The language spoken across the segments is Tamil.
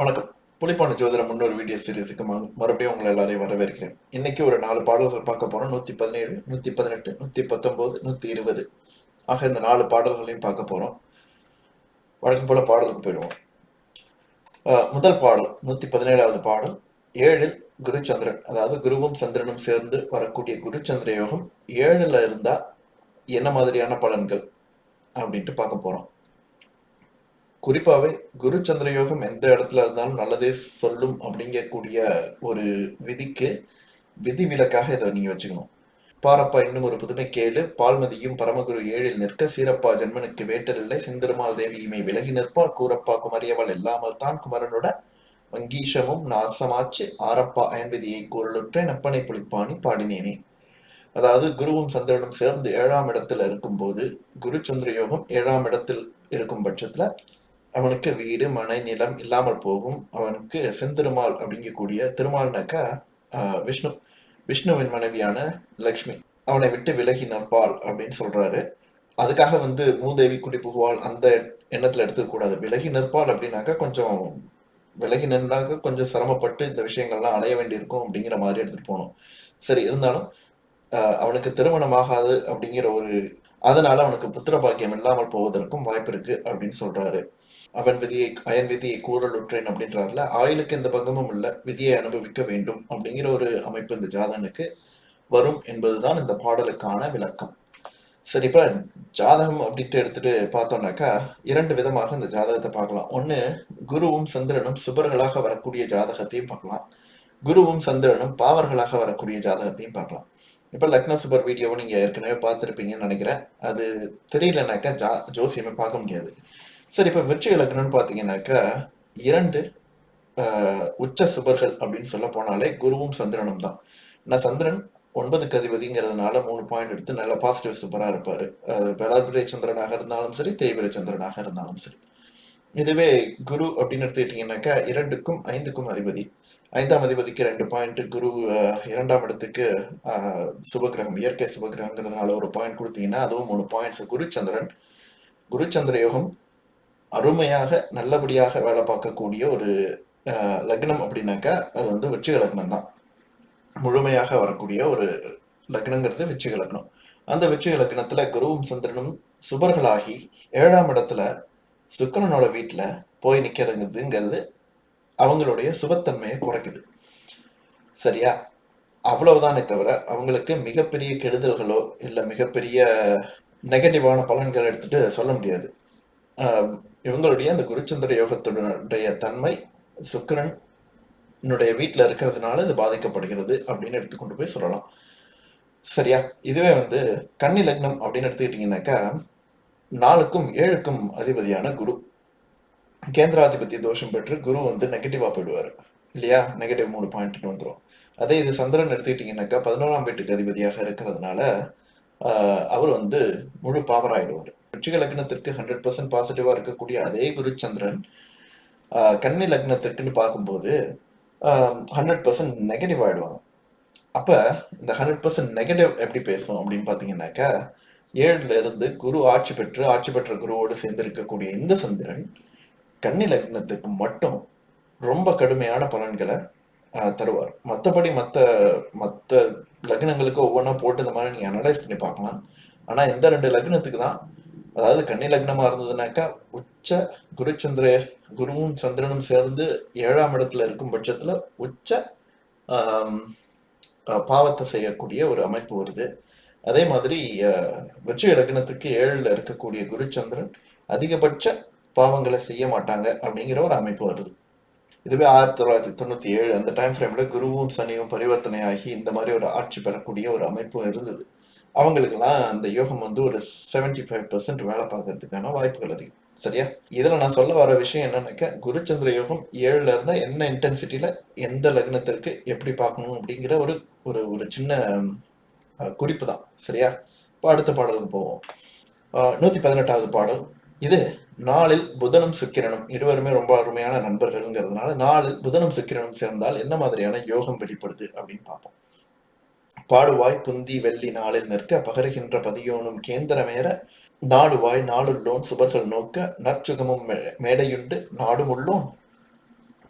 வணக்கம். புலிப்பான ஜோதிடம் முன்னொரு வீடியோ சீரீஸுக்கு மறுபடியும் உங்களை எல்லாரையும் வரவேற்கிறேன். இன்னைக்கு ஒரு நாலு பாடல்கள் பார்க்க போறோம். நூத்தி பதினேழு நூத்தி பதினெட்டு நூத்தி பத்தொன்பது நூத்தி இருபது. ஆக இந்த நாலு பாடல்களையும் பார்க்க போறோம். வழக்கம் போல பாடலுக்கு போயிடுவோம். முதல் பாடல் நூத்தி பதினேழாவது பாடல். ஏழில் குருச்சந்திரன் அதாவது குருவும் சந்திரனும் சேர்ந்து வரக்கூடிய குருச்சந்திர யோகம் ஏழில் இருந்தா என்ன மாதிரியான பலன்கள்? அப்படின்ட்டு பார்க்க போறோம். குறிப்பாகவே குரு சந்திர யோகம் எந்த இடத்துல இருந்தாலும் நல்லதே சொல்லும் அப்படிங்கக்கூடிய ஒரு விதிக்கு விதி விலக்காக இதை நீங்கள் வச்சுக்கணும். பாரப்பா இன்னும் ஒரு புதுமை கேளு. பால்மதியும் பரமகுரு ஏழில் நிற்க சீரப்பா ஜென்மனுக்கு வேட்டரில்லை செந்திருமால் தேவியுமே விலகி நிற்பால் கூரப்பா குமரியவள் இல்லாமல் தான் குமரனோட வங்கீஷமும் நாசமாச்சு. ஆரப்பா அயன்விதியை கூறலுற்ற நப்பனை புலிப்பாணி பாடினேனே. அதாவது குருவும் சந்திரனும் சேர்ந்து ஏழாம் இடத்துல இருக்கும்போது குரு சந்திர யோகம் ஏழாம் இடத்தில் இருக்கும் பட்சத்துல அவனுக்கு வீடு மனை நிலம் இல்லாமல் போகும். அவனுக்கு செந்திருமால் அப்படிங்கக்கூடிய திருமால்னாக்கா விஷ்ணு விஷ்ணுவின் மனைவியான லக்ஷ்மி. அவனை விட்டு விலகி நற்பாள் அப்படின்னு சொல்றாரு. அதுக்காக வந்து மூதேவி குடி புகுவாள் அந்த எண்ணத்துல எடுத்துக்க கூடாது விலகி நிற்பாள் அப்படின்னாக்கா கொஞ்சம் விலகி நின்றாக்க கொஞ்சம் சிரமப்பட்டு இந்த விஷயங்கள்லாம் அடைய வேண்டியிருக்கும் அப்படிங்கிற மாதிரி எடுத்துட்டு போகணும் சரி இருந்தாலும் அவனுக்கு அவனுக்கு திருமணமாகாது அப்படிங்கிற ஒரு அதனால அவனுக்கு புத்திர பாக்கியம் இல்லாமல் போவதற்கும் வாய்ப்பு இருக்கு அப்படின்னு சொல்றாரு. அவன் விதியை அயன் விதியை கூறலுற்றேன் அப்படின்றாருல. ஆயுளுக்கு எந்த பங்கமும் இல்ல. விதியை அனுபவிக்க வேண்டும் அப்படிங்கிற ஒரு அமைப்பு இந்த ஜாதகனுக்கு வரும் என்பதுதான் இந்த பாடலுக்கான விளக்கம். சரி இப்ப ஜாதகம் அப்படின்ட்டு எடுத்துட்டு பார்த்தோம்னாக்கா இரண்டு விதமாக இந்த ஜாதகத்தை பார்க்கலாம். ஒண்ணு குருவும் சந்திரனும் சுபர்களாக வரக்கூடிய ஜாதகத்தையும் பார்க்கலாம். குருவும் சந்திரனும் பாவர்களாக வரக்கூடிய ஜாதகத்தையும் பார்க்கலாம். இப்ப லக்ன சுபர் வீடியோவை நீங்க ஏற்கனவே பார்த்துருப்பீங்கன்னு நினைக்கிறேன். அது தெரியலனாக்கா ஜா ஜோசியமே பார்க்க முடியாது. சரி இப்போ வெற்றி இலக்கணம்னு பார்த்தீங்கன்னாக்கா இரண்டு உச்ச சுபர்கள் அப்படின்னு சொல்ல போனாலே குருவும் சந்திரனும் தான். நான் சந்திரன் ஒன்பதுக்கு அதிபதிங்கிறதுனால மூணு பாயிண்ட் எடுத்து நல்ல பாசிட்டிவ் சூப்பராக இருப்பார். அது சந்திரனாக இருந்தாலும் சரி தேய்பிரை சந்திரனாக இருந்தாலும் சரி. இதுவே குரு அப்படின்னு எடுத்துக்கிட்டீங்கன்னாக்கா இரண்டுக்கும் ஐந்துக்கும் அதிபதி. ஐந்தாம் அதிபதிக்கு ரெண்டு பாயிண்ட் குரு இரண்டாம் இடத்துக்கு சுபகிரகம் இயற்கை சுபகிரகங்கிறதுனால ஒரு பாயிண்ட் கொடுத்தீங்கன்னா அதுவும் மூணு பாயிண்ட்ஸ் குரு சந்திரன் குரு சந்திர யோகம் அருமையாக நல்லபடியாக வேலை பார்க்கக்கூடிய ஒரு லக்னம் அப்படின்னாக்கா அது வந்து விருச்சிக லக்னம் தான். முழுமையாக வரக்கூடிய ஒரு லக்னங்கிறது விருச்சிக லக்னம். அந்த விருச்சிக லக்னத்தில் குருவும் சந்திரனும் சுபர்களாகி ஏழாம் இடத்துல சுக்கரனோட வீட்டில் போய் நிற்கிறதுங்கிறது அவங்களுடைய சுபத்தன்மையை குறைக்குது. சரியா? அவ்வளவுதானே தவிர அவங்களுக்கு மிகப்பெரிய கெடுதல்களோ இல்லை மிகப்பெரிய நெகட்டிவான பலன்கள் எடுத்துட்டு சொல்ல முடியாது. இவங்களுடைய அந்த குருச்சந்திர யோகத்துடைய தன்மை சுக்கிரன் என்னுடைய வீட்டில் இருக்கிறதுனால இது பாதிக்கப்படுகிறது அப்படின்னு எடுத்துக்கொண்டு போய் சொல்லலாம். சரியா? இதுவே வந்து கன்னி லக்னம் அப்படின்னு எடுத்துக்கிட்டிங்கனாக்கா நாலுக்கும் ஏழுக்கும் அதிபதியான குரு. கேந்திராதிபத்தி தோஷம் பெற்று குரு வந்து நெகட்டிவாக போயிடுவார். இல்லையா? நெகட்டிவ் மூணு பாயிண்ட்னு வந்துடும் அதே இது சந்திரன் எடுத்துக்கிட்டிங்கனாக்கா பதினோராம் வீட்டுக்கு அதிபதியாக இருக்கிறதுனால அவர் வந்து முழு பாவராயிடுவார் ஆயிடுவார் லக்னத்திற்கு ஹண்ட்ரட் பர்சன்ட் பாசிட்டிவா இருக்கக்கூடிய அதே குரு சந்திரன் கன்னி லக்னத்திற்குன்னு பார்க்கும்போது ஹண்ட்ரட் பர்சன்ட் நெகட்டிவ் ஆயிடுவாங்க. அப்ப இந்த ஹண்ட்ரட் பர்சன்ட் நெகட்டிவ் எப்படி பேசும் அப்படின்னு பாத்தீங்கன்னாக்கா ஏழுல இருந்து குரு ஆட்சி பெற்று ஆட்சி பெற்ற குருவோடு சேர்ந்து இருக்கக்கூடிய இந்த சந்திரன் கன்னி லக்னத்துக்கு மட்டும் ரொம்ப கடுமையான பலன்களை தருவார். மற்றபடி மற்ற மற்ற லக்னங்களுக்கு ஒவ்வொன்றா போட்டு இந்த மாதிரி நீங்கள் அனலைஸ் பண்ணி பார்க்கலாம். ஆனால் இந்த ரெண்டு லக்னத்துக்கு தான் அதாவது கன்னி லக்னமாக இருந்ததுனாக்கா உச்ச குருச்சந்திர குருவும் சந்திரனும் சேர்ந்து ஏழாம் இடத்துல இருக்கும் பட்சத்தில் உச்ச பாவத்தை செய்யக்கூடிய ஒரு அமைப்பு வருது. அதே மாதிரி வெற்றி லக்னத்துக்கு ஏழில் இருக்கக்கூடிய குருச்சந்திரன் அதிகபட்ச பாவங்களை செய்ய மாட்டாங்க அப்படிங்கிற ஒரு அமைப்பு வருது. இதுவே ஆயிரத்தி தொள்ளாயிரத்தி தொண்ணூத்தி ஏழு அந்த டைம் ஃப்ரேம்ல குருவும் சனியும் பரிவர்த்தனை ஆகி இந்த மாதிரி ஒரு ஆட்சி பெறக்கூடிய ஒரு அமைப்பும் இருந்தது. அவங்களுக்கெல்லாம் அந்த யோகம் வந்து ஒரு 75% ஃபைவ் பர்சன்ட் வேலை பார்க்கறதுக்கான வாய்ப்புகள் அதிகம். சரியா? இதுல நான் சொல்ல வர விஷயம் என்னன்னாக்கா குருச்சந்திர யோகம் ஏழுல இருந்தா என்ன இன்டென்சிட்டியில எந்த லக்னத்திற்கு எப்படி பார்க்கணும் அப்படிங்கிற ஒரு ஒரு ஒரு சின்ன குறிப்பு தான். சரியா? இப்போ அடுத்த பாடலுக்கு போவோம். நூற்றி நூத்தி பதினெட்டாவது பாடல். இது நாளில் புதனும் சுக்கிரனும் இருவருமே ரொம்ப அருமையான நண்பர்கள்ங்கிறதுனால நாளில் புதனும் சுக்கிரனும் சேர்ந்தால் என்ன மாதிரியான யோகம் வெளிப்படுது அப்படின்னு பார்ப்போம். பாடுவாய் புந்தி வெள்ளி நாளில் நிற்க பகருகின்ற பதியோனும் கேந்திரமேற நாடுவாய் நாளுள்ளோன் சுபர்கள் நோக்க நற்சுகமும் மே- மேடையுண்டு நாடுமுள்ளோன்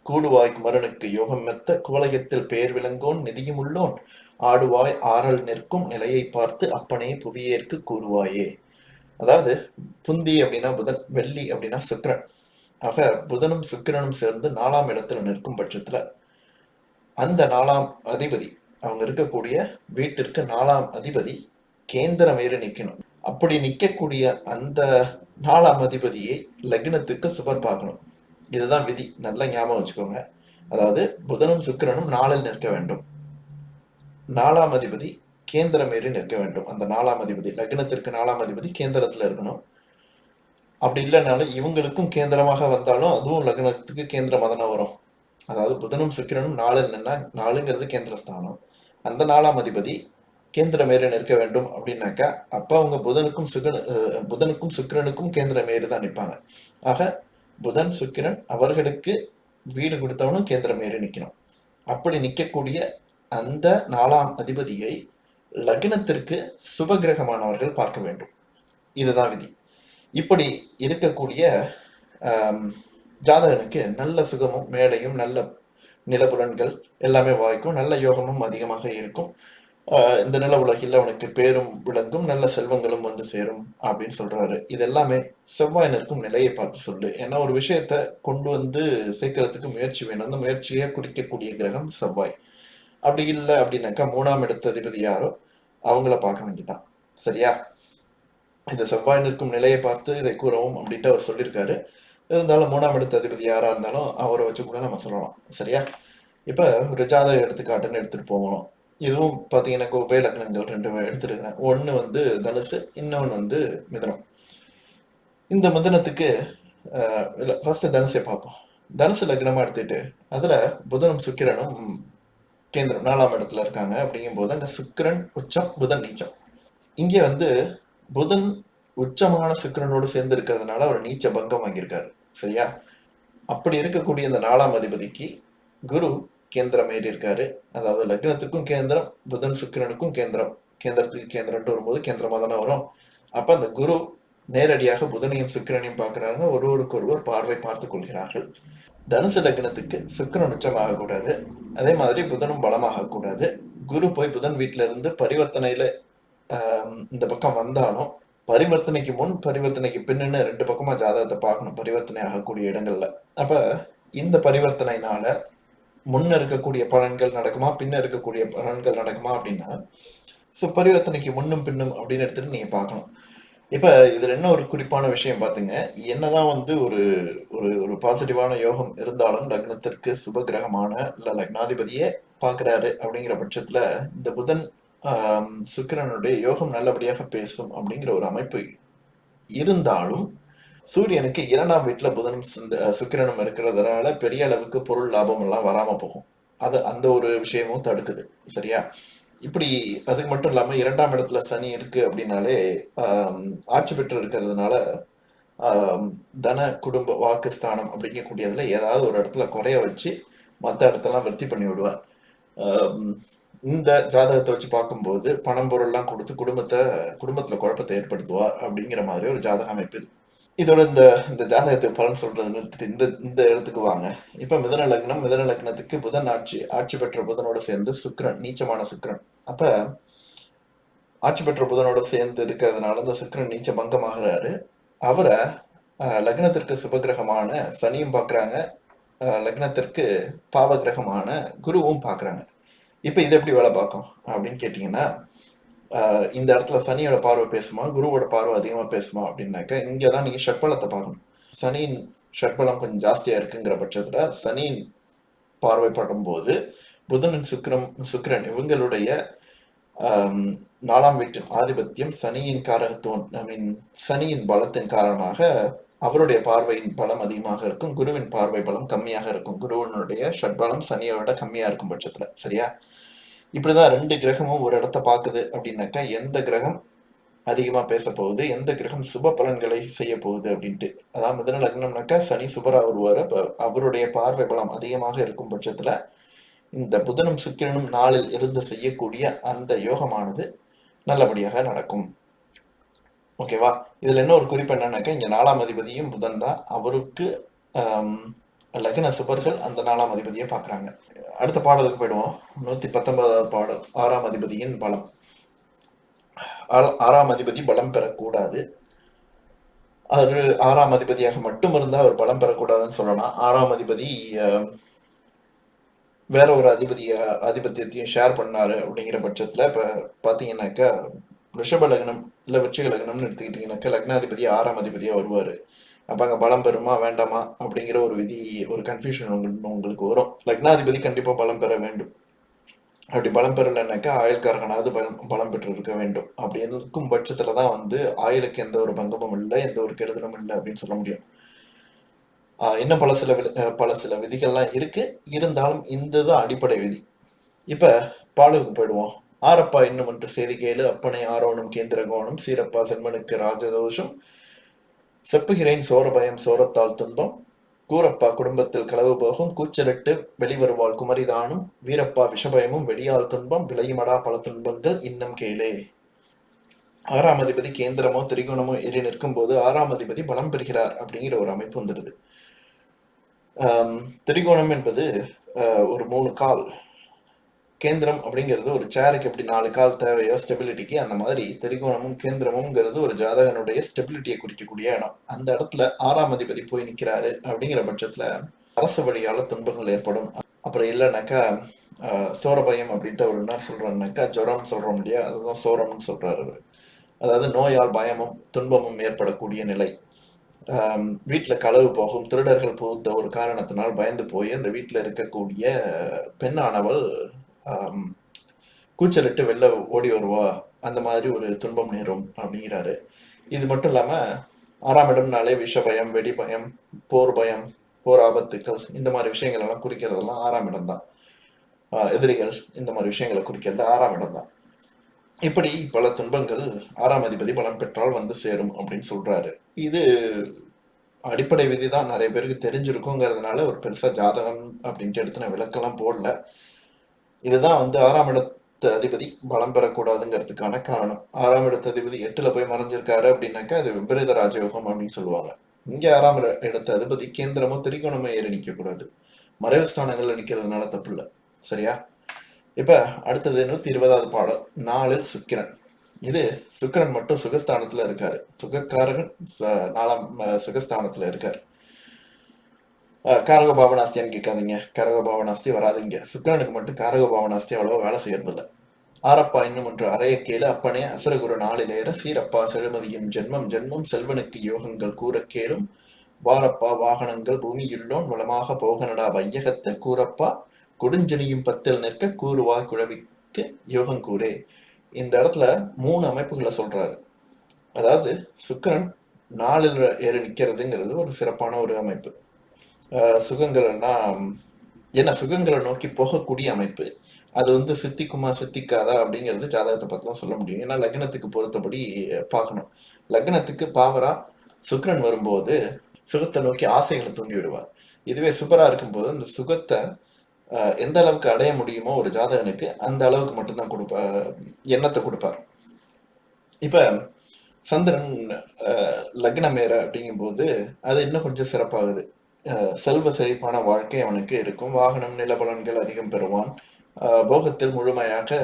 கூடுவாய் குமரனுக்கு யோகம் மெத்த குவலயத்தில் பேர் விளங்கோன் நிதியும் உள்ளோன். ஆடுவாய் ஆறல் நிற்கும் நிலையை பார்த்து அப்பனே புவியேற்கு கூறுவாயே. அதாவது புந்தி அப்படின்னா புதன் வெள்ளி அப்படின்னா சுக்கிரன். ஆக புதனும் சுக்கிரனும் சேர்ந்து நாலாம் இடத்துல நிற்கும் பட்சத்தில் அந்த நாலாம் அதிபதி அவங்க இருக்கக்கூடிய வீட்டிற்கு நாலாம் அதிபதி கேந்திரமேறு நிற்கணும் அப்படி நிற்கக்கூடிய அந்த நாலாம் அதிபதியை லக்னத்துக்கு சுபர் பார்க்கணும். இதுதான் விதி. நல்லா ஞாபகம் வச்சுக்கோங்க. அதாவது புதனும் சுக்கிரனும் நாளில் நிற்க வேண்டும். நாலாம் அதிபதி கேந்திரமேறி நிற்க வேண்டும். அந்த நாலாம் அதிபதி லக்னத்திற்கு நாலாம் அதிபதி கேந்திரத்தில் இருக்கணும். அப்படி இல்லைனாலும் இவங்களுக்கும் கேந்திரமாக வந்தாலும் அதுவும் லக்னத்துக்கு கேந்திரமாக தானே வரும். அதாவது புதனும் சுக்கிரனும் நாலு நின்னா நாலுங்கிறது கேந்திரஸ்தானம். அந்த நாலாம் அதிபதி கேந்திரமேறு நிற்க வேண்டும் அப்படின்னாக்கா அப்போ அவங்க புதனுக்கும் சுக்கர புதனுக்கும் சுக்கிரனுக்கும் கேந்திரமேறு தான் நிற்பாங்க. ஆக புதன் சுக்கிரன் அவர்களுக்கு வீடு கொடுத்தவனும் கேந்திரமேறு நிற்கணும் அப்படி நிற்கக்கூடிய அந்த நாலாம் அதிபதியை லக்னத்திற்கு சுபகிரகமானவர்கள் பார்க்க வேண்டும். இதுதான் விதி. இப்படி இருக்கக்கூடிய ஜாதகனுக்கு நல்ல சுகமும் மேடையும் நல்ல நிலபுலன்கள் எல்லாமே வாய்க்கும் நல்ல யோகமும் அதிகமாக இருக்கும். இந்த நில உலகில் அவனுக்கு பேரும் விளங்கும் நல்ல செல்வங்களும் வந்து சேரும் அப்படின்னு சொல்றாரு. இது எல்லாமே செவ்வாய் நிற்கும் நிலையை பார்த்து சொல்லு. ஏன்னா ஒரு விஷயத்த கொண்டு வந்து சேர்க்கறதுக்கு முயற்சி வேணும். அந்த முயற்சியை குறிக்கக்கூடிய கிரகம் செவ்வாய். அப்படி இல்லை அப்படின்னாக்கா மூணாம் இடத்த அதிபதி யாரோ அவங்கள பார்க்க வேண்டியதுதான். சரியா? இந்த செவ்வாய் நிற்கும் நிலையை பார்த்து இதை கூறவும் அப்படின்ட்டு அவர் சொல்லியிருக்காரு. இருந்தாலும் மூணாம் இடத்த அதிபதி யாராக இருந்தாலும் அவரை வச்சு கூட நம்ம சொல்லலாம். சரியா? இப்போ ஒரு ஜாதக எடுத்துக்காட்டுன்னு எடுத்துகிட்டு போகணும். இதுவும் பார்த்தீங்கன்னா கோபே லக்னங்கள் ரெண்டு எடுத்துருக்கிறேன். ஒன்று வந்து தனுசு இன்னொன்று வந்து மிதனம். இந்த மிதனத்துக்கு இல்லை ஃபஸ்ட்டு தனுசை பார்ப்போம். தனுசு லக்னமாக எடுத்துட்டு அதில் புதனும் சுக்கிரனும் கேந்திரம் நாலாம் இடத்துல இருக்காங்க. அப்படிங்கும்போது அந்த சுக்கிரன் உச்சம் புதன் நீச்சம். இங்கே வந்து புதன் உச்சமான சுக்கிரனோடு சேர்ந்து இருக்கிறதுனால அவர் நீச்ச பங்கம் வாங்கியிருக்காரு. சரியா? அப்படி இருக்கக்கூடிய இந்த நாலாம் அதிபதிக்கு குரு கேந்திரம் ஏறி இருக்காரு. அதாவது லக்னத்துக்கும் கேந்திரம் புதன் சுக்கிரனுக்கும் கேந்திரம். கேந்திரத்துக்கு கேந்திரம்ட்டு வரும்போது கேந்திரமா தானே வரும். அப்போ அந்த குரு நேரடியாக புதனையும் சுக்கிரனையும் பார்க்கறாங்க ஒருவருக்கு ஒருவர் பார்வை பார்த்து கொள்கிறார்கள். தனுசு லக்னத்துக்கு சுக்கரன் உச்சமாக கூடாது அதே மாதிரி புதனும் பலமாக கூடாது குரு போய் புதன் வீட்டில இருந்து பரிவர்த்தனையில இந்த பக்கம் வந்தாலும் பரிவர்த்தனைக்கு முன் பரிவர்த்தனைக்கு பின்னு ரெண்டு பக்கமா ஜாதகத்தை பார்க்கணும். பரிவர்த்தனை ஆகக்கூடிய இடங்கள்ல. அப்ப இந்த பரிவர்த்தனைனால முன்ன இருக்கக்கூடிய பலன்கள் நடக்குமா பின்ன இருக்கக்கூடிய பலன்கள் நடக்குமா அப்படின்னா ஸோ பரிவர்த்தனைக்கு முன்னும் பின்னும் அப்படின்னு எடுத்துட்டு நீங்க பார்க்கணும். இப்ப இதுல என்ன ஒரு குறிப்பான விஷயம் பாத்துங்க? என்னதான் வந்து ஒரு ஒரு ஒரு பாசிட்டிவான யோகம் இருந்தாலும் லக்னத்திற்கு சுப கிரகமான இல்ல லக்னாதிபதியே பார்க்குறாரு அப்படிங்கிற பட்சத்துல இந்த புதன் சுக்கிரனுடைய யோகம் நல்லபடியாக பேசும் அப்படிங்கிற ஒரு அமைப்பு இருந்தாலும் சூரியனுக்கு இரண்டாம் வீட்டுல புதனும் சிந்த- சுக்கிரனும் இருக்கிறதுனால பெரிய அளவுக்கு பொருள் லாபம் எல்லாம் வராம போகும். அது அந்த ஒரு விஷயமும் தடுக்குது. சரியா? இப்படி அதுக்கு மட்டும் இல்லாமல் இரண்டாம் இடத்துல சனி இருக்கு அப்படின்னாலே ஆட்சி பெற்று இருக்கிறதுனால தன குடும்ப வாக்குஸ்தானம் அப்படிங்கக்கூடியதுல ஏதாவது ஒரு இடத்துல குறைய வச்சு மற்ற இடத்தெல்லாம் விருத்தி பண்ணி விடுவார். இந்த ஜாதகத்தை வச்சு பார்க்கும்போது பணம் பொருள்லாம் கொடுத்து குடும்பத்தை குடும்பத்தில் குழப்பத்தை ஏற்படுத்துவார் அப்படிங்கிற மாதிரி ஒரு ஜாதக அமைப்பு இது. இதோட இந்த இந்த ஜாதகத்துக்கு பலன் சொல்றது நிறுத்திட்டு இந்த இந்த இடத்துக்கு வாங்க. இப்ப மிதன லக்னம் மிதன லக்னத்துக்கு புதன் ஆட்சி ஆட்சி பெற்ற புதனோட சேர்ந்து சுக்ரன் நீச்சமான சுக்ரன் அப்ப ஆட்சி பெற்ற புதனோட சேர்ந்து இருக்கிறதுனால இந்த சுக்ரன் நீச்ச பங்கமாகிறாரு. அவரை லக்னத்திற்கு சுபகிரகமான சனியும் பார்க்குறாங்க லக்னத்திற்கு பாவகிரகமான குருவும் பார்க்குறாங்க இப்ப இது எப்படி வேலை பார்க்கும் அப்படின்னு கேட்டீங்கன்னா இந்த இடத்துல சனியோட பார்வை பேசுமா குருவோட பார்வை அதிகமாக பேசுமா அப்படின்னாக்க இங்கே தான் நீங்கள் ஷட்பலத்தை பார்க்கணும். சனியின் ஷட்பலம் கொஞ்சம் ஜாஸ்தியாக இருக்குங்கிற பட்சத்தில் சனியின் பார்வை படும்போது புதனின் சுக்ரம் சுக்கிரன் இவங்களுடைய நாலாம் வீட்டின் ஆதிபத்தியம் சனியின் காரகத்துவம் ஐ மீன் சனியின் பலத்தின் காரணமாக அவருடைய பார்வையின் பலம் அதிகமாக இருக்கும் குருவின் பார்வை பலம் கம்மியாக இருக்கும். குருவனுடைய ஷட்பலம் சனியோட கம்மியாக இருக்கும் பட்சத்தில் சரியா? இப்படிதான் ரெண்டு கிரகமும் ஒரு இடத்த பார்க்குது அப்படின்னாக்கா எந்த கிரகம் அதிகமாக பேச போகுது எந்த கிரகம் சுப பலன்களை செய்ய போகுது அப்படின்ட்டு. அதாவது மிதன லக்னம்னாக்கா சனி சுபரா வருவார். அப்ப அவருடைய பார்வை பலம் அதிகமாக இருக்கும் பட்சத்தில் இந்த புதனும் சுக்கிரனும் நாளில் இருந்து செய்யக்கூடிய அந்த யோகமானது நல்லபடியாக நடக்கும். ஓகேவா? இதில் என்ன ஒரு குறிப்பு என்னன்னாக்கா இங்கே நாலாம் அதிபதியும் புதன் தான். அவருக்கு லக்ன சுபர்கள் அந்த நாலாம் அதிபதியை பார்க்குறாங்க. அடுத்த பாடலுக்கு போயிடுவோம். நூற்றி பத்தொன்பதாவது பாடல் ஆறாம் அதிபதியின் பலம். ஆறாம் அதிபதி பலம் பெறக்கூடாது. அவர் ஆறாம் அதிபதியாக மட்டும் இருந்தால் அவர் பலம் பெறக்கூடாதுன்னு சொல்லலாம். ஆறாம் அதிபதி வேற ஒரு அதிபதிய ஆதிபத்தியத்தையும் ஷேர் பண்ணாரு அப்படிங்கிற பட்சத்தில் இப்போ பார்த்தீங்கன்னாக்கா ரிஷப லக்னம் இல்லை விருச்சிக லக்னம்னு எடுத்துக்கிட்டிங்கனாக்கா லக்னாதிபதி ஆறாம் அதிபதியாக வருவார். அப்போ அங்கே பலம் பெறுமா வேண்டாமா அப்படிங்கிற ஒரு விதி ஒரு கன்ஃபியூஷன் உங்களுக்கு உங்களுக்கு வரும். லக்னாதிபதி கண்டிப்பாக பலம் பெற வேண்டும். அப்படி பலம் பெறலைன்னாக்கா ஆயுள்காரகனாவது பலம் பலம் பெற்று இருக்க வேண்டும். அப்படி இருக்கும் பட்சத்தில் தான் வந்து ஆயுளுக்கு எந்த ஒரு பங்கமும் இல்லை எந்த ஒரு கெடுதலும் இல்லை அப்படின்னு சொல்ல முடியும். இன்னும் பல சில வி- பல சில விதிகள்லாம் இருக்கு. இருந்தாலும் இந்த தான் அடிப்படை விதி. இப்போ பாடலுக்கு போயிடுவோம். ஆரப்பா இன்னும் ஒன்று செய்தி கேளு அப்பனை ஆரோனும் கேந்திர கோணம் சீரப்பா செல்வனுக்கு ராஜதோஷம் செப்புகிறேன் சோரபயம் சோரத்தால் துன்பம். கூரப்பா குடும்பத்தில் களவு போகும் கூச்சலிட்டு வெளிவருவாள் குமரிதானும். வீரப்பா விஷபயமும் வெளியால் துன்பம் விளையுமடா பல துன்பங்கள் இன்னும் கேளே. ஆறாம் அதிபதி கேந்திரமோ திரிகோணமோ ஏறி நிற்கும் போது ஆறாம் அதிபதி பலம் பெறுகிறார் அப்படிங்கிற ஒரு அமைப்பு வந்துடுது. திரிகோணம் என்பது ஒரு மூணு கால். கேந்திரம் அப்படிங்கிறது ஒரு சேருக்கு எப்படி நாலு கால் தேவையோ ஸ்டெபிலிட்டிக்கு அந்த மாதிரி திரிகோணமும் கேந்திரமும்ங்கிறது ஒரு ஜாதகனுடைய ஸ்டெபிலிட்டியை குறிக்கக்கூடிய இடம். அந்த இடத்துல ஆறாம் அதிபதி போய் நிற்கிறாரு அப்படிங்கிற பட்சத்தில் அரசு வழியால் துன்பங்கள் ஏற்படும். அப்புறம் இல்லைனாக்கா சோரபயம் அப்படின்ட்டு அவர் என்ன சொல்கிறாருனாக்கா ஜுரம் சொல்கிறோம் இல்லையா? அதுதான் சோரம்னு சொல்கிறார் அவர். அதாவது நோயால் பயமும் துன்பமும் ஏற்படக்கூடிய நிலை. வீட்டில் களவு போகும் திருடர்கள் புகுத்த ஒரு காரணத்தினால் பயந்து போய் அந்த வீட்டில் இருக்கக்கூடிய பெண்ணானவள் கூச்சலிட்டு வெளில ஓடி வருவா அந்த மாதிரி ஒரு துன்பம் நேரும் அப்படிங்கிறாரு. இது மட்டும் இல்லாமல் ஆறாம் இடம்னாலே விஷ பயம் வெடி பயம் போர் பயம் போர் ஆபத்துக்கள் இந்த மாதிரி விஷயங்கள் எல்லாம் குறிக்கிறதெல்லாம் ஆறாம் இடம் தான். எதிரிகள் இந்த மாதிரி விஷயங்களை குறிக்கிறது ஆறாம் இடம் தான். இப்படி பல துன்பங்கள் ஆறாம் அதிபதி பலம் பெற்றால் வந்து சேரும் அப்படின்னு சொல்றாரு. இது அடிப்படை விதி தான் நிறைய பேருக்கு தெரிஞ்சிருக்குங்கிறதுனால ஒரு பெருசா ஜாதகம் அப்படின்ட்டு எடுத்து நான் விளக்கெல்லாம் போடல. இதுதான் வந்து ஆறாம் இடத்து அதிபதி பலம் பெறக்கூடாதுங்கிறதுக்கான காரணம். ஆறாம் இடத்து அதிபதி எட்டுல போய் மறைஞ்சிருக்காரு அப்படின்னாக்கா அது விபரீத ராஜயோகம் அப்படின்னு சொல்லுவாங்க. இங்க ஆறாம் இடத்த அதிபதி கேந்திரமோ திரிகோணமோ ஏறி நிக்க கூடாது மறைவு ஸ்தானங்கள்ல நிக்கிறதுனால தப்பு இல்லை. சரியா? இப்ப அடுத்தது நூத்தி இருபதாவது பாடல் நாலில் சுக்கிரன். இது சுக்கிரன் மட்டும் சுகஸ்தானத்துல இருக்காரு. சுகக்காரகன் நாலாம் சுகஸ்தானத்துல இருக்காரு. காரக பாவனாஸ்தியான்னு கேட்காதீங்க. காரக பாவனாஸ்தி வராதுங்க. சுக்கிரனுக்கு மட்டும் காரக பாவனாஸ்தி அவ்வளோ வேலை செய்யறது ஆரப்பா இன்னும் ஒன்று அறைய கேளு அப்பனே அசுரகுரு நாளிலேற சீரப்பா செழுமதியும் ஜென்மம் ஜென்மம் செல்வனுக்கு யோகங்கள் கூற கேளும். வாரப்பா வாகனங்கள் பூமியுள்ளோன் வளமாக போகனடா வையகத்தை கூறப்பா. கொடுஞ்செனியும் பத்தில் நிற்க கூறுவா குழவிக்கு யோகம் கூறே. இந்த இடத்துல மூணு அமைப்புகளை சொல்றாரு. அதாவது சுக்கரன் நாளில் ஏறி நிற்கிறதுங்கிறது ஒரு சிறப்பான ஒரு அமைப்பு. சுகங்களன்னா என்ன சுகங்களை நோக்கி போகக்கூடிய அமைப்பு. அது வந்து சித்திக்குமா சித்திக்காதா அப்படிங்கிறது ஜாதகத்தை பார்த்து தான் சொல்ல முடியும். ஏன்னா லக்னத்துக்கு பொறுத்தபடி பார்க்கணும். லக்னத்துக்கு பாவரா சுக்கிரன் வரும்போது சுகத்தை நோக்கி ஆசைகளை தூண்டி விடுவார். இதுவே சுபரா இருக்கும்போது அந்த சுகத்தை எந்த அளவுக்கு அடைய முடியுமோ ஒரு ஜாதகனுக்கு அந்த அளவுக்கு மட்டும்தான் கொடுப்பா எண்ணத்தை கொடுப்பார். இப்போ சந்திரன் அஹ், லக்னம் அப்படிங்கும்போது அது இன்னும் கொஞ்சம் சிறப்பாகுது. செல்வ செழிப்பான வாழ்க்கை அவனுக்கு இருக்கும். வாகனம் நிலபலன்கள் அதிகம் பெறுவான். போகத்தில் முழுமையாக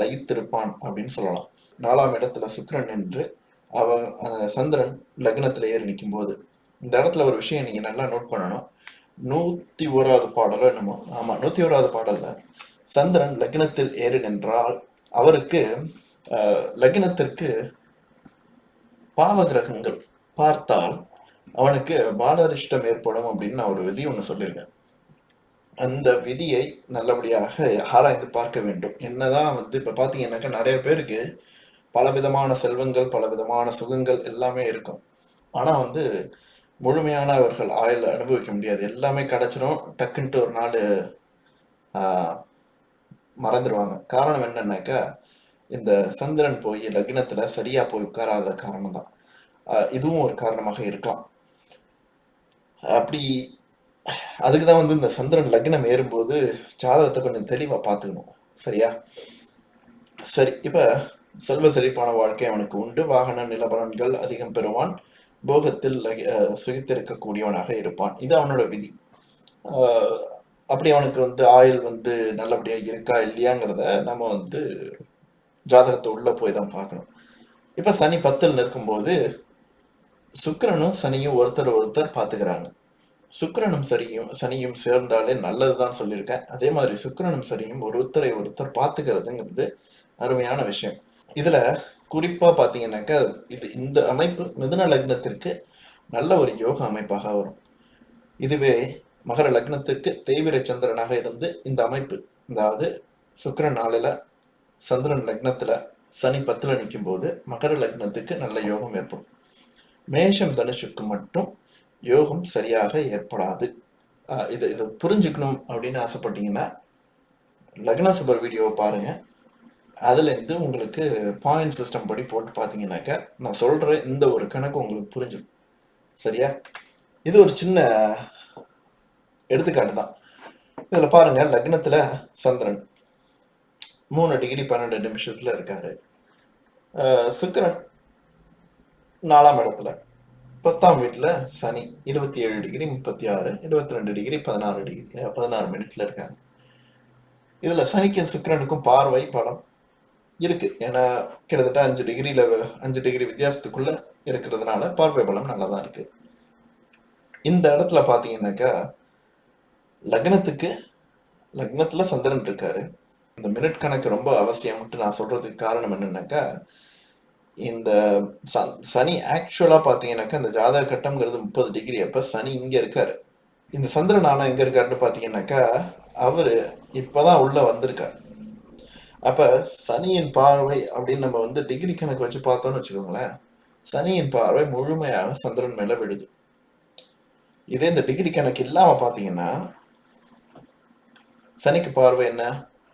லயித்திருப்பான் அப்படின்னு சொல்லலாம். நாலாம் இடத்துல சுக்கிரன் என்று அவன் சந்திரன் லக்னத்தில் ஏறி நிற்கும் போது இந்த இடத்துல ஒரு விஷயம் நீங்க நல்லா நோட் பண்ணணும். நூத்தி ஓராவது பாடலோ என்னமோ ஆமா நூத்தி ஓராவது பாடல்ல சந்திரன் லக்னத்தில் ஏறி நின்றால் அவருக்கு லக்னத்திற்கு பாவகிரகங்கள் பார்த்தால் அவனுக்கு பாலரிஷ்டம் ஏற்படும் அப்படின்னு நான் ஒரு விதி ஒன்று சொல்லியிருக்கேன். அந்த விதியை நல்லபடியாக ஆராய்ந்து பார்க்க வேண்டும். என்னதான் வந்து இப்போ பார்த்தீங்கன்னாக்கா நிறைய பேருக்கு பலவிதமான செல்வங்கள் பலவிதமான சுகங்கள் எல்லாமே இருக்கும். ஆனால் வந்து முழுமையான அவர்கள் ஆயுள் அனுபவிக்க முடியாது. எல்லாமே கிடச்சிரும் டக்குன்ட்டு ஒரு நாள் மறந்துடுவாங்க காரணம் என்னன்னாக்கா இந்த சந்திரன் போய் லக்னத்தில் சரியாக போய் உட்காராத காரணம் தான் இதுவும் ஒரு காரணமாக இருக்கலாம். அப்படி அதுக்கு தான் வந்து இந்த சந்திரன் லக்னம் ஏறும்போது ஜாதகத்தை கொஞ்சம் தெளிவாக பார்த்துக்கணும். சரியா? சரி இப்போ செல்வ செழிப்பான வாழ்க்கை அவனுக்கு உண்டு. வாகன நிலபலன்கள் அதிகம் பெறுவான். போகத்தில் லகி- சுகித்திருக்கக்கூடியவனாக இருப்பான். இது அவனோட விதி. அப்படி அவனுக்கு வந்து ஆயுள் வந்து நல்லபடியாக இருக்கா இல்லையாங்கிறத நம்ம வந்து ஜாதகத்தை உள்ளே போய் தான் பார்க்கணும். இப்போ சனி பத்தில் நிற்கும்போது சுக்கரனும் சனியும் ஒருத்தர் ஒருத்தர் பார்த்துக்கிறாங்க. சுக்கரனும் சரியும் சனியும் சேர்ந்தாலே நல்லதுதான் சொல்லியிருக்கேன். அதே மாதிரி சுக்கிரனும் சரியும் ஒருத்தரை ஒருத்தர் பார்த்துக்கிறதுங்கிறது அருமையான விஷயம். இதுல குறிப்பா பாத்தீங்கன்னாக்கா இது இந்த அமைப்பு மிதுன லக்னத்திற்கு நல்ல ஒரு யோக அமைப்பாக வரும். இதுவே மகர லக்னத்திற்கு தேவிர சந்திரனாக இருந்து இந்த அமைப்பு அதாவது சுக்கரன் நாளில சந்திரன் லக்னத்துல சனி பத்துல நிற்கும் போது மகர லக்னத்துக்கு நல்ல யோகம் ஏற்படும். மேஷம் தனுஷுக்கு மட்டும் யோகம் சரியாக ஏற்படாது. இதை இதை புரிஞ்சுக்கணும் அப்படின்னு ஆசைப்பட்டீங்கன்னா லக்ன சுபர் வீடியோவை பாருங்கள் அதுலேருந்து உங்களுக்கு பாயிண்ட் சிஸ்டம் படி போட்டு பார்த்தீங்கன்னாக்கா நான் சொல்கிற இந்த ஒரு கணக்கு உங்களுக்கு புரிஞ்சிடும். சரியா? இது ஒரு சின்ன எடுத்துக்காட்டு தான். இதில் பாருங்கள் லக்னத்தில் சந்திரன் மூணு டிகிரி பன்னெண்டு நிமிஷத்தில் இருக்காரு. சுக்கரன் நாலாம் இடத்துல. பத்தாம் வீட்டில் சனி இருபத்தி ஏழு டிகிரி முப்பத்தி ஆறு இருபத்தி ரெண்டு டிகிரி பதினாறு டிகிரி பதினாறு மினிட்ல இருக்காங்க. இதில் சனிக்கும் சுக்கிரனுக்கும் பார்வை படம் இருக்கு. ஏன்னா கிட்டத்தட்ட அஞ்சு டிகிரியில் அஞ்சு டிகிரி வித்தியாசத்துக்குள்ள இருக்கிறதுனால பார்வை பலம் நல்லா தான் இருக்கு. இந்த இடத்துல பார்த்தீங்கன்னாக்கா லக்னத்துக்கு லக்னத்தில் சந்திரன் இருக்காரு. இந்த மினிட் கணக்கு ரொம்ப அவசியம்ட்டு நான் சொல்றதுக்கு காரணம் என்னன்னாக்கா இந்த ச- சனி ஆக்சுவலாக பார்த்தீங்கன்னாக்கா இந்த ஜாதக கட்டம்ங்கிறது முப்பது டிகிரி அப்போ சனி இங்கே இருக்கார். இந்த சந்திரன் ஆனால் எங்கே இருக்காருன்னு பார்த்தீங்கன்னாக்கா அவர் இப்போ தான் உள்ளே வந்திருக்கார். அப்போ சனியின் பார்வை அப்படின்னு நம்ம வந்து டிகிரி கணக்கு வச்சு பார்த்தோம்னு வச்சுக்கோங்களேன். சனியின் பார்வை முழுமையாக சந்திரன் மேலே விடுது இதே இந்த டிகிரி கணக்கு இல்லாமல் பார்த்தீங்கன்னா சனிக்கு பார்வை என்ன?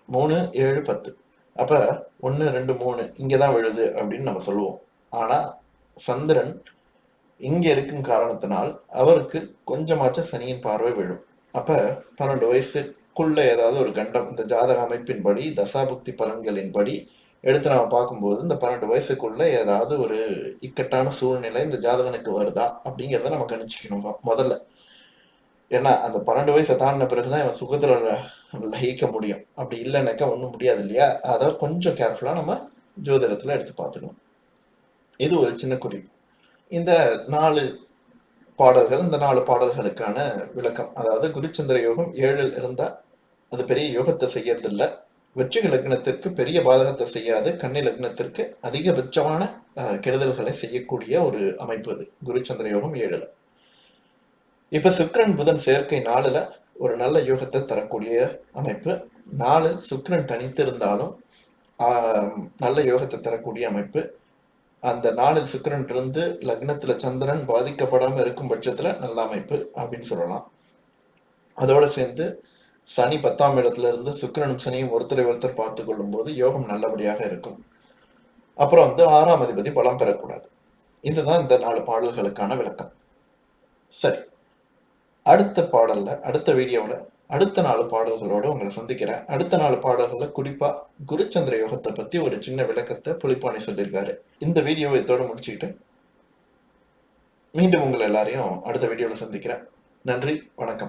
மூணு ஏழு பத்து. அப்போ ஒன்று ரெண்டு மூணு இங்கே தான் விழுது அப்படின்னு நம்ம சொல்லுவோம். ஆனால் சந்திரன் இங்கே இருக்கும் காரணத்தினால் அவருக்கு கொஞ்சமாச்சும் சனியின் பார்வை விழும். அப்போ பன்னெண்டு வயசுக்குள்ள ஏதாவது ஒரு கண்டம் இந்த ஜாதக அமைப்பின்படி தசாபுக்தி பலன்களின்படி எடுத்து நம்ம பார்க்கும்போது இந்த பன்னெண்டு வயசுக்குள்ள ஏதாவது ஒரு இக்கட்டான சூழ்நிலை இந்த ஜாதகனுக்கு வருதா அப்படிங்கிறத நம்ம கணிச்சிக்கணும். முதல்ல ஏன்னா அந்த பன்னெண்டு வயசை தாண்டின பிறகுதான் இவன் சுகத்துல லயிக்க முடியும். அப்படி இல்லைனாக்கா ஒன்றும் முடியாது இல்லையா? அதை கொஞ்சம் கேர்ஃபுல்லாக நம்ம ஜோதிடத்துல எடுத்து பார்த்துக்கணும். இது ஒரு சின்ன குறிப்பு. இந்த நாலு பாடல்கள் இந்த நாலு பாடல்களுக்கான விளக்கம். அதாவது குருச்சந்திர யோகம் ஏழில் இருந்தா அது பெரிய யோகத்தை செய்யறது வெற்றி லக்னத்திற்கு பெரிய பாதகத்தை செய்யாது. கன்னி லக்னத்திற்கு அதிகபட்சமான கெடுதல்களை செய்யக்கூடிய ஒரு அமைப்பு அது. குருச்சந்திர யோகம் ஏழில். இப்ப சுக்ரன் புதன் சேர்க்கை நாளில் ஒரு நல்ல யோகத்தை தரக்கூடிய அமைப்பு. நாளில் சுக்ரன் தனித்து இருந்தாலும் நல்ல யோகத்தை தரக்கூடிய அமைப்பு. அந்த நாளில் சுக்கிரன் இருந்து லக்னத்துல சந்திரன் பாதிக்கப்படாமல் இருக்கும் பட்சத்துல நல்ல அமைப்பு அப்படின்னு சொல்லலாம். அதோட சேர்ந்து சனி பத்தாம் இடத்துல இருந்து சுக்கரனும் சனியும் ஒருத்தரை ஒருத்தர் பார்த்து கொள்ளும் போது யோகம் நல்லபடியாக இருக்கும். அப்புறம் வந்து ஆறாம் அதிபதி பலம் பெறக்கூடாது. இதுதான் இந்த நாலு பாடல்களுக்கான விளக்கம். சரி. அடுத்த பாடல்ல அடுத்த வீடியோவில் அடுத்த நாலு பாடல்களோட உங்களை சந்திக்கிறேன். அடுத்த நாலு பாடல்கள்ல குறிப்பா குருச்சந்திர யோகத்தை பத்தி ஒரு சின்ன விளக்கத்தை புலிப்பாணி சொல்லியிருக்காரு. இந்த வீடியோவை இதோடு முடிச்சுக்கிட்டு மீண்டும் உங்களை எல்லாரையும் அடுத்த வீடியோவில் சந்திக்கிறேன். நன்றி வணக்கம்.